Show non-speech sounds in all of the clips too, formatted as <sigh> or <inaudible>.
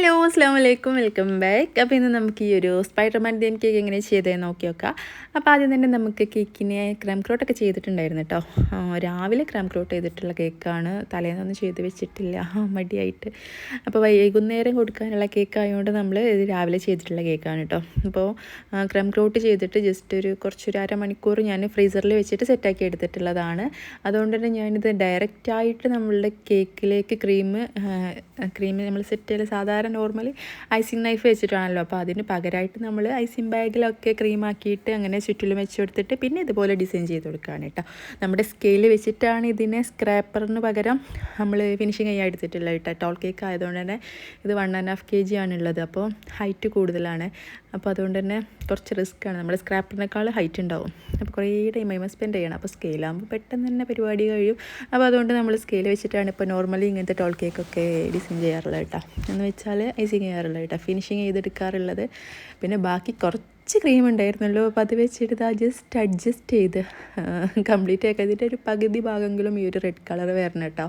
Hello അസ്സാം വലൈക്കും welcome back. അപ്പോൾ ഇന്ന് നമുക്ക് ഈ ഒരു സ്പൈഡർമാൻ തീം കേക്ക് എങ്ങനെ ചെയ്തതെന്ന് നോക്കി നോക്കാം. അപ്പോൾ ആദ്യം തന്നെ നമുക്ക് കേക്കിനെ ക്രം ക്രോട്ടൊക്കെ ചെയ്തിട്ടുണ്ടായിരുന്നു കേട്ടോ രാവിലെ ക്രം ക്രോട്ട് ചെയ്തിട്ടുള്ള കേക്കാണ്. തലേന്നൊന്നും ചെയ്ത് വെച്ചിട്ടില്ല. മടിയായിട്ട്. അപ്പോൾ വൈകുന്നേരം കൊടുക്കാനുള്ള കേക്ക് ആയതുകൊണ്ട് നമ്മൾ ഇത് രാവിലെ ചെയ്തിട്ടുള്ള കേക്കാണ് കേട്ടോ അപ്പോൾ ക്രം ക്രോട്ട് ചെയ്തിട്ട് ജസ്റ്റ് ഒരു കുറച്ചൊരു അരമണിക്കൂർ ഞാൻ ഫ്രീസറിൽ വെച്ചിട്ട് സെറ്റാക്കി എടുത്തിട്ടുള്ളതാണ്. അതുകൊണ്ട് തന്നെ ഞാനിത് ഡയറക്റ്റായിട്ട് നമ്മളുടെ കേക്കിലേക്ക് ക്രീം ക്രീം നമ്മൾ സെറ്റ് ചെയ്യൽ സാധാരണ നോർമലി ഐസിങ് നൈഫ് വെച്ചിട്ടാണല്ലോ. അപ്പോൾ അതിന് പകരമായിട്ട് നമ്മൾ ഐസിങ് ബാഗിലൊക്കെ ക്രീമാക്കിയിട്ട് അങ്ങനെ ചുറ്റിലും വെച്ച് കൊടുത്തിട്ട് പിന്നെ ഇതുപോലെ ഡിസൈൻ ചെയ്ത് കൊടുക്കുകയാണ് കേട്ടോ. നമ്മുടെ സ്കെയിൽ വെച്ചിട്ടാണ് ഇതിനെ സ്ക്രാപ്പറിന് പകരം നമ്മൾ ഫിനിഷിങ് ചെയ്യാൻ എടുത്തിട്ടുള്ളത് കേട്ടോ. ടോൾ കേക്ക് ആയതുകൊണ്ട് തന്നെ ഇത് one and half K G ആണുള്ളത്. അപ്പോൾ ഹൈറ്റ് കൂടുതലാണ്. അപ്പോൾ അതുകൊണ്ട് തന്നെ കുറച്ച് റിസ്ക് ആണ്. നമ്മുടെ സ്ക്രാപ്പറിനേക്കാൾ ഹൈറ്റ് ഉണ്ടാവും. അപ്പോൾ കുറേ ടൈം അതിമ സ്പെൻഡ് ചെയ്യണം. അപ്പോൾ സ്കെയിലാകുമ്പോൾ പെട്ടെന്ന് തന്നെ പരിപാടി കഴിയും. അപ്പോൾ അതുകൊണ്ട് നമ്മൾ സ്കെയിൽ വെച്ചിട്ടാണ് ഇപ്പോൾ നോർമലി ഇങ്ങനത്തെ ടോൾ കേക്കൊക്കെ ഡിസൈൻ ചെയ്യാറുള്ളത് കേട്ടോ. എന്ന് വെച്ചാൽ ഐസിങ് ചെയ്യാറുള്ളത് കേട്ടോ. ഫിനിഷിങ് ചെയ്തെടുക്കാറുള്ളത്. പിന്നെ ബാക്കി കുറച്ച് ക്രീം ഉണ്ടായിരുന്നല്ലോ. അപ്പോൾ അത് വെച്ചിട്ട് ഇതാ ജസ്റ്റ് അഡ്ജസ്റ്റ് ചെയ്ത് കംപ്ലീറ്റ് ആക്കി. ഇതിന്റെ ഒരു പകുതി ഭാഗമെങ്കിലും ഈ ഒരു റെഡ് കളർ വരണം കേട്ടോ.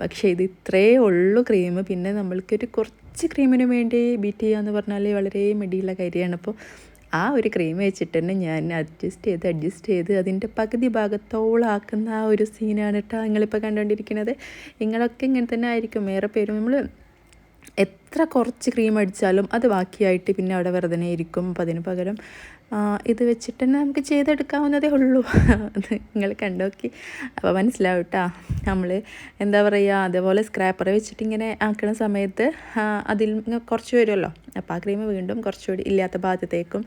പക്ഷേ ഇത് ഇത്രേ ഉള്ളൂ ക്രീം പിന്നെ നമ്മൾക്കൊരു കുറച്ച് ക്രീമിന് വേണ്ടി ബീറ്റ് ചെയ്യാന്ന് പറഞ്ഞാൽ വളരെ മിടിയുള്ള കാര്യമാണ്. അപ്പോൾ ആ ഒരു ക്രീം വെച്ചിട്ട് തന്നെ ഞാൻ അഡ്ജസ്റ്റ് ചെയ്ത് അഡ്ജസ്റ്റ് ചെയ്ത് അതിന്റെ പകുതി ഭാഗത്തോളാക്കുന്ന ആ ഒരു സീനാണ് കേട്ടോ നിങ്ങളിപ്പോൾ കണ്ടുകൊണ്ടിരിക്കുന്നത് നിങ്ങളൊക്കെ ഇങ്ങനെ തന്നെ ആയിരിക്കും. ഏറെ പേരും നമ്മൾ എത്ര കുറച്ച് ക്രീം അടിച്ചാലും അത് ബാക്കിയായിട്ട് പിന്നെ അവിടെ വെറുതെ ഇരിക്കും. അപ്പം അതിന് പകരം ഇത് വെച്ചിട്ട് തന്നെ നമുക്ക് ചെയ്തെടുക്കാവുന്നതേ ഉള്ളൂ. <laughs> അത് നിങ്ങൾ കണ്ടോക്കി. അപ്പോൾ മനസ്സിലാവും കേട്ടോ നമ്മൾ എന്താ പറയുക അതേപോലെ സ്ക്രാപ്പർ വെച്ചിട്ട് ഇങ്ങനെ ആക്കുന്ന സമയത്ത് അതിൽ കുറച്ച് വരുമല്ലോ അപ്പോൾ ആ ക്രീം വീണ്ടും കുറച്ചുകൂടി ഇല്ലാത്ത ഭാഗത്തേക്കും തേക്കും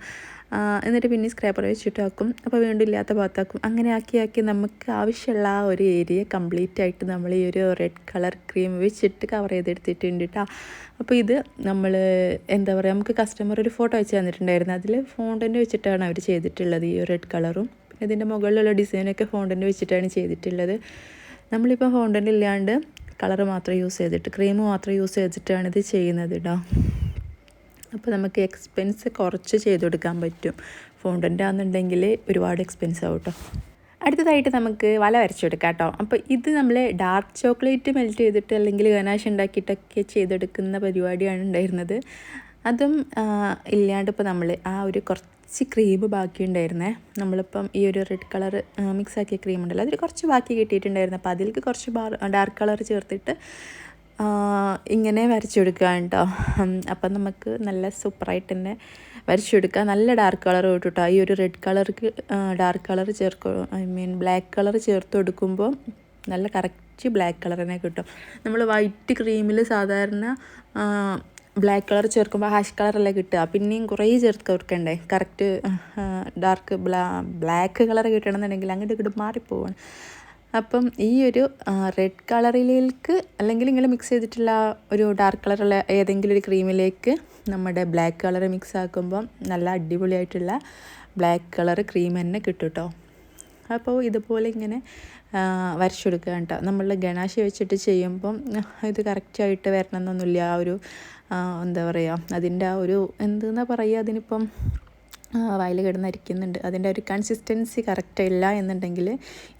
എന്നിട്ട് പിന്നെ സ്ക്രാപ്പർ വെച്ചിട്ട് ആക്കും. അപ്പോൾ വീണ്ടും ഇല്ലാത്ത ഭാഗത്താക്കും. അങ്ങനെ ആക്കി ആക്കി നമുക്ക് ആവശ്യമുള്ള ആ ഒരു ഏരിയ കംപ്ലീറ്റ് ആയിട്ട് നമ്മൾ ഈ ഒരു റെഡ് കളർ ക്രീം വെച്ചിട്ട് കവർ ചെയ്തെടുത്തിട്ടുണ്ട് കേട്ടോ അപ്പോൾ ഇത് നമ്മൾ എന്താ പറയുക നമുക്ക് കസ്റ്റമർ ഒരു ഫോട്ടോ അയച്ചു തന്നിട്ടുണ്ടായിരുന്നു. അതിൽ ഫോണ്ടന്റ് വെച്ചിട്ടാണ് അവർ ചെയ്തിട്ടുള്ളത് ഈ റെഡ് കളറും പിന്നെ ഇതിന്റെ മുകളിലുള്ള ഡിസൈനൊക്കെ ഫോണ്ടന്റ് വെച്ചിട്ടാണ് ചെയ്തിട്ടുള്ളത്. നമ്മളിപ്പോൾ ഫോണ്ടന്റ് ഇല്ലാണ്ട് കളർ മാത്രം യൂസ് ചെയ്തിട്ട് ക്രീം മാത്രം യൂസ് ചെയ്തിട്ടാണ് ഇത് ചെയ്യുന്നത് കേട്ടോ അപ്പോൾ നമുക്ക് എക്സ്പെൻസ് കുറച്ച് ചെയ്ത് കൊടുക്കാൻ പറ്റും. ഫോണ്ടന്റ് ആണെന്നുണ്ടെങ്കിൽ ഒരുപാട് എക്സ്പെൻസ് ആവും കേട്ടോ അടുത്തതായിട്ട് നമുക്ക് വല വരച്ചെടുക്കാം കേട്ടോ അപ്പോൾ ഇത് നമ്മൾ ഡാർക്ക് ചോക്ലേറ്റ് മെൽറ്റ് ചെയ്തിട്ട് അല്ലെങ്കിൽ ഗനാശ് ഉണ്ടാക്കിയിട്ടൊക്കെ ചെയ്തെടുക്കുന്ന പരിപാടിയാണ് ഉണ്ടായിരുന്നത്. അതും ഇല്ലാണ്ട് ഇപ്പോൾ നമ്മൾ ആ ഒരു കുറച്ച് ക്രീം ബാക്കി ബാക്കിയുണ്ടായിരുന്നേ നമ്മളിപ്പം ഈ ഒരു റെഡ് കളർ മിക്സ് ആക്കിയ ക്രീം ഉണ്ടല്ലോ. അതിൽ കുറച്ച് ബാക്കി കിട്ടിയിട്ടുണ്ടായിരുന്നു. അപ്പോൾ അതിലേക്ക് കുറച്ച് ഡാർക്ക് കളർ ചേർത്തിട്ട് ഇങ്ങനെ വരച്ചെടുക്കുകയാണ് കേട്ടോ അപ്പം നമുക്ക് നല്ല സൂപ്പറായിട്ട് തന്നെ വരച്ചെടുക്കുക നല്ല ഡാർക്ക് കളർ കിട്ടും ഈ ഒരു റെഡ് കളർക്ക് ഡാർക്ക് കളർ ചേർക്ക ഐ മീൻ ബ്ലാക്ക് കളർ ചേർത്ത് കൊടുക്കുമ്പോൾ നല്ല കറക്റ്റ് ബ്ലാക്ക് കളർ തന്നെ കിട്ടും. നമ്മൾ വൈറ്റ് ക്രീമിൽ സാധാരണ ബ്ലാക്ക് കളർ ചേർക്കുമ്പോൾ ഹാഷ് കളറല്ലേ കിട്ടുക. പിന്നെയും കുറേ ചേർത്ത് കൊടുക്കണ്ടേ. Correct dark blah black colour കിട്ടണമെന്നുണ്ടെങ്കിൽ അങ്ങോട്ട് ഇങ്ങോട്ട് മാറിപ്പോവാണ്. അപ്പം ഈ ഒരു റെഡ് കളറിലേക്ക് അല്ലെങ്കിൽ ഇങ്ങനെ മിക്സ് ചെയ്തിട്ടുള്ള ഒരു ഡാർക്ക് കളറുള്ള ഏതെങ്കിലും ഒരു ക്രീമിലേക്ക് നമ്മുടെ ബ്ലാക്ക് കളർ മിക്സ് ആക്കുമ്പം നല്ല അടിപൊളിയായിട്ടുള്ള ബ്ലാക്ക് കളർ ക്രീം തന്നെ കിട്ടും കേട്ടോ അപ്പോൾ ഇതുപോലെ ഇങ്ങനെ വരച്ചെടുക്കുക കേട്ടോ നമ്മൾ ഗണാശി വെച്ചിട്ട് ചെയ്യുമ്പം ഇത് കറക്റ്റായിട്ട് വരണമെന്നൊന്നുമില്ല. ആ ഒരു എന്താ പറയുക അതിന്റെ ആ ഒരു എന്തെന്നാ പറയുക അതിനിപ്പം വായിൽ കിടന്നരിക്കുന്നുണ്ട്. അതിന്റെ ഒരു കൺസിസ്റ്റൻസി കറക്റ്റ് ഇല്ല എന്നുണ്ടെങ്കിൽ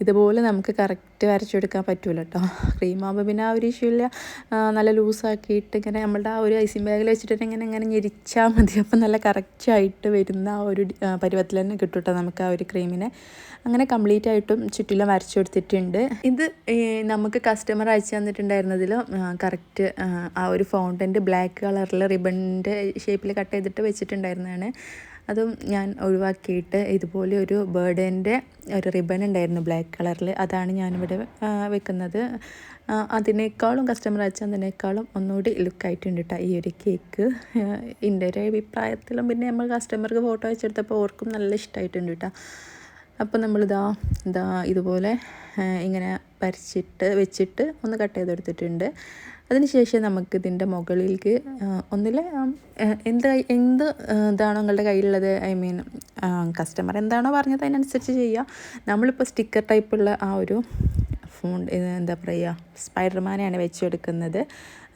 ഇതുപോലെ നമുക്ക് കറക്റ്റ് വരച്ചെടുക്കാൻ പറ്റൂല കേട്ടോ ക്രീം ആകുമ്പോൾ പിന്നെ ആ ഒരു ഇഷ്യൂ ഇല്ല. നല്ല ലൂസാക്കിയിട്ട് ഇങ്ങനെ നമ്മളുടെ ആ ഒരു ഐസിംഗ് ബാഗിൽ വെച്ചിട്ട് ഇങ്ങനെ ഇങ്ങനെ ഞെരിച്ചാൽ മതി. അപ്പം നല്ല കറക്റ്റായിട്ട് വരുന്ന ആ ഒരു പരുവത്തിൽ തന്നെ കിട്ടും കേട്ടോ നമുക്ക് ആ ഒരു ക്രീമിനെ അങ്ങനെ കംപ്ലീറ്റ് ആയിട്ടും ചുറ്റിലും വരച്ചു കൊടുത്തിട്ടുണ്ട്. ഇത് നമുക്ക് കസ്റ്റമർ അയച്ചു തന്നിട്ടുണ്ടായിരുന്നതിൽ കറക്റ്റ് ആ ഒരു ഫൗണ്ടന്റ് ബ്ലാക്ക് കളറിൽ റിബണിന്റെ ഷേപ്പിൽ കട്ട് ചെയ്തിട്ട് വെച്ചിട്ടുണ്ടായിരുന്നതാണ്. അതും ഞാൻ ഒഴിവാക്കിയിട്ട് ഇതുപോലെ ഒരു ബേർഡേന്റെ ഒരു റിബൺ ഉണ്ടായിരുന്നു ബ്ലാക്ക് കളറിൽ. അതാണ് ഞാനിവിടെ വെക്കുന്നത്. അതിനേക്കാളും കസ്റ്റമർ അയച്ചതിനേക്കാളും ഒന്നുകൂടി ലുക്കായിട്ടുണ്ട് കേട്ടോ ഈ ഒരു കേക്ക് എന്റെ ഒരു അഭിപ്രായത്തിലും പിന്നെ നമ്മൾ കസ്റ്റമർക്ക് ഫോട്ടോ അയച്ചെടുത്തപ്പോൾ ഓർക്കും നല്ല ഇഷ്ടമായിട്ടുണ്ട് കേട്ടോ അപ്പോൾ നമ്മളിതാ ഇതാ ഇതുപോലെ ഇങ്ങനെ പരിച്ചിട്ട് വെച്ചിട്ട് ഒന്ന് കട്ട് ചെയ്തെടുത്തിട്ടുണ്ട്. അതിനുശേഷം നമുക്ക് ഇതിന്റെ മുകളിലേക്ക് ഒന്നിൽ എന്ത് എന്ത് ഇതാണോ നിങ്ങളുടെ കയ്യിലുള്ളത്? ഐ മീൻ കസ്റ്റമർ എന്താണോ പറഞ്ഞത് അതിനനുസരിച്ച് ചെയ്യുക നമ്മളിപ്പോൾ സ്റ്റിക്കർ ടൈപ്പുള്ള ആ ഒരു ഫോൺ എന്താ പറയുക സ്പൈഡർമാനെയാണ് വെച്ചെടുക്കുന്നത്.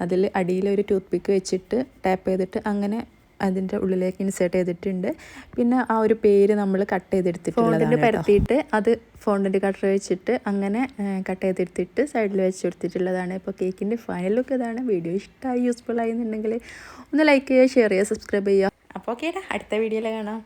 അതിൽ അടിയിൽ ഒരു ടൂത്ത് പിക്ക് വെച്ചിട്ട് ടാപ്പ് ചെയ്തിട്ട് അങ്ങനെ അതിന്റെ ഉള്ളിലേക്ക് ഇൻസേർട്ട് ചെയ്തിട്ടുണ്ട്. പിന്നെ ആ ഒരു പേര് നമ്മൾ കട്ട് ചെയ്തെടുത്തിട്ടുണ്ട് പരത്തിയിട്ട് അത് ഫോണ്ടിന്റെ കട്ടർ വെച്ചിട്ട് അങ്ങനെ കട്ട് ചെയ്തെടുത്തിട്ട് സൈഡിൽ വെച്ച് കൊടുത്തിട്ടുള്ളതാണ്. ഇപ്പോൾ കേക്കിന്റെ ഫൈനൽ ലുക്ക് ഇതാണ്. വീഡിയോ ഇഷ്ടമായി യൂസ്ഫുൾ ആയി എന്നുണ്ടെങ്കിൽ ഒന്ന് ലൈക്ക് ചെയ്യുക ഷെയർ ചെയ്യുക സബ്സ്ക്രൈബ് ചെയ്യുക. അപ്പോൾ ഓക്കേടാ അടുത്ത വീഡിയോയിൽ കാണാം.